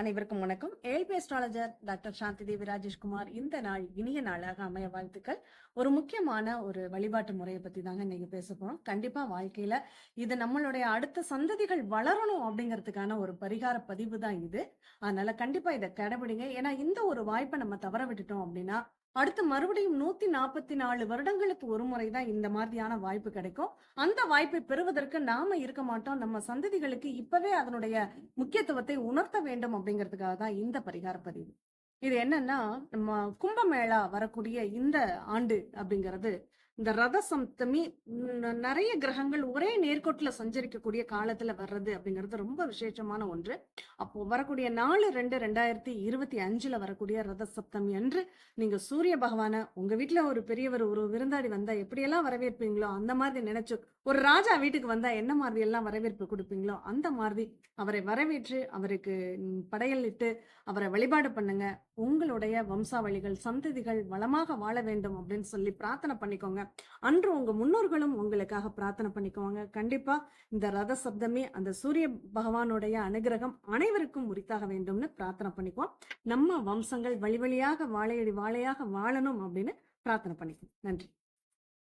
அனைவருக்கும் வணக்கம். ஏழ்பி அஸ்ட்ராலஜர் டாக்டர் சாந்தி தேவி ராஜேஷ்குமார் இந்த நாள் இனிய நாளாக அமைய வாழ்த்துக்கள். ஒரு முக்கியமான ஒரு வழிபாட்டு முறையை பத்தி தாங்க இன்னைக்கு பேச போறோம். கண்டிப்பா வாழ்க்கையில இது நம்மளுடைய அடுத்த சந்ததிகள் வளரணும் அப்படிங்கிறதுக்கான ஒரு பரிகார பதிவு தான் இது. அதனால கண்டிப்பா இதை கடைபிடிங்க. ஏன்னா இந்த ஒரு வாய்ப்பை நம்ம தவற விட்டுட்டோம் அப்படின்னா அடுத்து மறுபடியும் நூத்தி நாற்பத்தி நாலு வருடங்களுக்கு ஒரு முறை தான் இந்த மாதிரியான வாய்ப்பு கிடைக்கும். அந்த வாய்ப்பை பெறுவதற்கு நாம இருக்க மாட்டோம். நம்ம சந்ததிகளுக்கு இப்பவே அதனுடைய முக்கியத்துவத்தை உணர்த்த வேண்டும் அப்படிங்கிறதுக்காக தான் இந்த பரிகார பதிவு. இது என்னன்னா நம்ம கும்பமேளா வரக்கூடிய இந்த ஆண்டு அப்படிங்கிறது இந்த ரத சப்தமி நிறைய கிரகங்கள் ஒரே நேர்கோட்டுல சஞ்சரிக்கக்கூடிய காலத்துல வர்றது அப்படிங்கிறது ரொம்ப விசேஷமான ஒன்று. அப்போ வரக்கூடிய நாலு ரெண்டு ரெண்டாயிரத்தி இருபத்தி அஞ்சுல வரக்கூடிய ரத சப்தமி அன்று நீங்க சூரிய பகவானை உங்க வீட்டுல ஒரு பெரியவர் ஒரு விருந்தாடி வந்தா எப்படியெல்லாம் வரவேற்பீங்களோ அந்த மாதிரி நினைச்சு ஒரு ராஜா வீட்டுக்கு வந்தா என்ன மாதிரி எல்லாம் வரவேற்பு கொடுப்பீங்களோ அந்த மாதிரி அவரை வரவேற்று அவருக்கு படையலிட்டு அவரை வழிபாடு பண்ணுங்க. உங்களுடைய வம்சாவளிகள் சந்ததிகள் வளமாக வாழ வேண்டும் அப்படின்னு சொல்லி பிரார்த்தனை பண்ணிக்கோங்க. அன்று உங்க முன்னோர்களும் உங்களுக்காக பிரார்த்தனை பண்ணிக்குவாங்க. கண்டிப்பா இந்த ரத சப்தமே அந்த சூரிய பகவானுடைய அனுகிரகம் அனைவருக்கும் உரித்தாக வேண்டும்னு பிரார்த்தனை பண்ணிக்குவோம். நம்ம வம்சங்கள் வழி வழியாக வாழையடி வாழையாக வாழணும் அப்படின்னு பிரார்த்தனை பண்ணிக்குவோம். நன்றி.